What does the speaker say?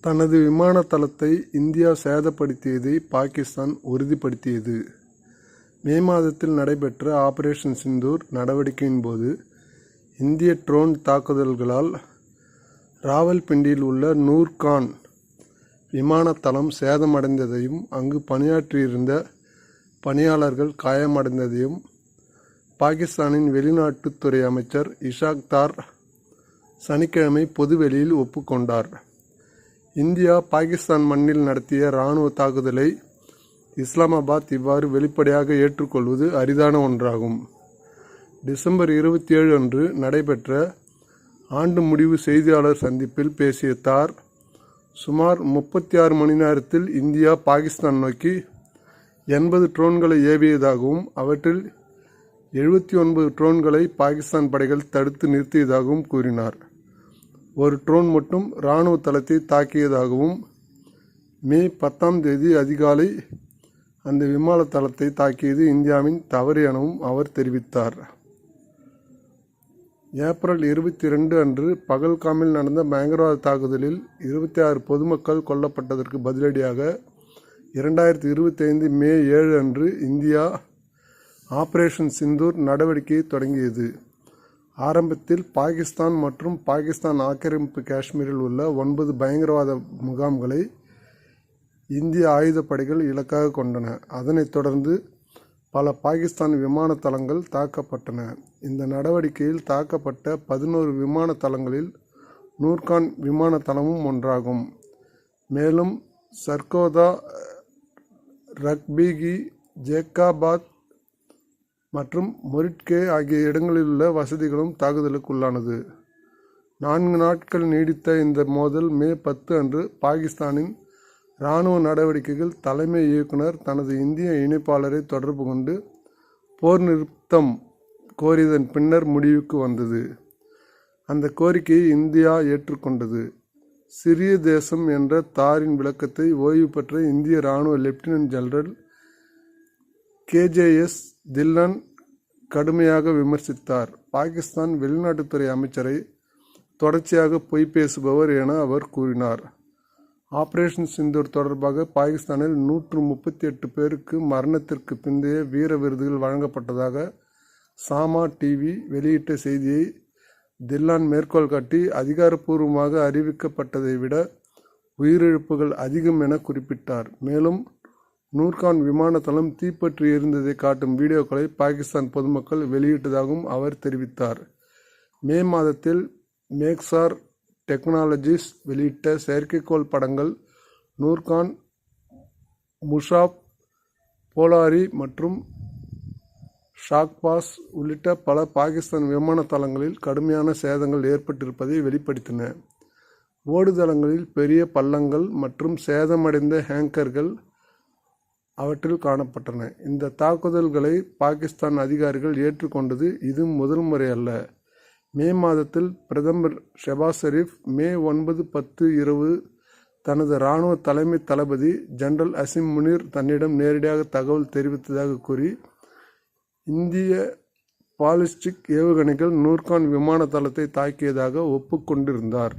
தனது விமான தளத்தை இந்தியா சேதப்படுத்தியதை பாகிஸ்தான் உறுதிப்படுத்தியது. மே மாதத்தில் நடைபெற்ற ஆபரேஷன் சிந்தூர் நடவடிக்கையின் போது இந்திய ட்ரோன் தாக்குதல்களால் ராவல்பிண்டியில் உள்ள நூர்கான் விமானத்தளம் சேதமடைந்ததையும் அங்கு பணியாற்றியிருந்த பணியாளர்கள் காயமடைந்ததையும் பாகிஸ்தானின் வெளிநாட்டுத் துறை அமைச்சர் இஷாக்தார் சனிக்கிழமை பொதுவெளியில் ஒப்புக்கொண்டார். இந்தியா பாகிஸ்தான் மண்ணில் நடத்திய இராணுவ தாக்குதலை இஸ்லாமாபாத் இவ்வாறு வெளிப்படையாக ஏற்றுக்கொள்வது அரிதான ஒன்றாகும். டிசம்பர் இருபத்தி ஏழு அன்று நடைபெற்ற ஆண்டு முடிவு செய்தியாளர் சந்திப்பில் பேசிய தார் சுமார் முப்பத்தி ஆறு மணி நேரத்தில் இந்தியா பாகிஸ்தான் நோக்கி எண்பது ட்ரோன்களை ஏவியதாகவும் அவற்றில் எழுபத்தி ஒன்பது ட்ரோன்களை பாகிஸ்தான் படைகள் தடுத்து நிறுத்தியதாகவும் கூறினார். ஒரு ட்ரோன் மட்டும் இராணுவ தளத்தை தாக்கியதாகவும் மே பத்தாம் தேதி அதிகாலை அந்த விமான தளத்தை தாக்கியது இந்தியாவின் தவறு எனவும் அவர் தெரிவித்தார். ஏப்ரல் இருபத்தி ரெண்டு அன்று பகல்காமில் நடந்த பயங்கரவாத தாக்குதலில் இருபத்தி ஆறு பொதுமக்கள் கொல்லப்பட்டதற்கு பதிலடியாக இரண்டாயிரத்தி இருபத்தைந்து மே ஏழு அன்று இந்தியா ஆபரேஷன் சிந்தூர் நடவடிக்கையை தொடங்கியது. ஆரம்பத்தில் பாகிஸ்தான் மற்றும் பாகிஸ்தான் ஆக்கிரமிப்பு காஷ்மீரில் உள்ள ஒன்பது பயங்கரவாத முகாம்களை இந்திய ஆயுதப்படைகள் இலக்காக கொண்டன. அதனைத் தொடர்ந்து பல பாகிஸ்தான் விமான தளங்கள் தாக்கப்பட்டன. இந்த நடவடிக்கையில் தாக்கப்பட்ட பதினோரு விமான தளங்களில் நூர்கான் விமான தளமும் ஒன்றாகும். மேலும் சர்கோதா ரக்பீகி ஜேக்காபாத் மற்றும் மொரிட்கே ஆகிய இடங்களில் உள்ள வசதிகளும் தாக்குதலுக்குள்ளானது. நான்கு நாட்கள் நீடித்த இந்த மோதல் மே பத்து அன்று பாகிஸ்தானின் ராணுவ நடவடிக்கைகள் தலைமை இயக்குனர் தனது இந்திய இணைப்பாளரை தொடர்பு கொண்டு போர் நிறுத்தம் கோரியதன் பின்னர் முடிவுக்கு வந்தது. அந்த கோரிக்கையை இந்தியா ஏற்றுக்கொண்டது. சிறிய தேசம் என்ற தாரின் விளக்கத்தை ஓய்வு பெற்ற இந்திய ராணுவ லெப்டினன்ட் ஜெனரல் கேஜேஎஸ் தில்லன் கடுமையாக விமர்சித்தார். பாகிஸ்தான் வெளிநாட்டுத்துறை அமைச்சரை தொடர்ச்சியாக பொய் பேசுபவர் என அவர் கூறினார். ஆபரேஷன் சிந்தூர் தொடர்பாக பாகிஸ்தானில் நூற்று முப்பத்தி எட்டு பேருக்கு மரணத்திற்கு பிந்தைய வீர விருதுகள் வழங்கப்பட்டதாக சாமா டிவி வெளியிட்ட செய்தியை தில்லான் மேற்கோள் காட்டி அதிகாரப்பூர்வமாக அறிவிக்கப்பட்டதை விட உயிரிழப்புகள் அதிகம் என குறிப்பிட்டார். மேலும் நூர்கான் விமான தளம் தீப்பற்றி எரிந்ததை காட்டும் வீடியோக்களை பாகிஸ்தான் பொதுமக்கள் வெளியிட்டதாகவும் அவர் தெரிவித்தார். மே மாதத்தில் மேக்சார் டெக்னாலஜிஸ் வெளியிட்ட செயற்கைக்கோள் படங்கள் நூர்கான் முஷாப் போலாரி மற்றும் ஷாக்பாஸ் உள்ளிட்ட பல பாகிஸ்தான் விமான தளங்களில் கடுமையான சேதங்கள் ஏற்பட்டிருப்பதை வெளிப்படுத்தின. ஓடுதளங்களில் பெரிய பள்ளங்கள் மற்றும் சேதமடைந்த ஹேங்கர்கள் அவற்றில் காணப்பட்டன. இந்த தாக்குதல்களை பாகிஸ்தான் அதிகாரிகள் ஏற்றுக்கொண்டது இது முதல் முறையல்ல. மே மாதத்தில் பிரதமர் ஷெபாஸ் ஷெரீப் மே ஒன்பது பத்து இரவு தனது ராணுவ தலைமை தளபதி ஜெனரல் அசிம் முனீர் தன்னிடம் நேரடியாக தகவல் தெரிவித்ததாக கூறி இந்திய பாலிஸ்டிக் ஏவுகணைகள் நூர்கான் விமான தளத்தை தாக்கியதாக ஒப்புக்கொண்டிருந்தார்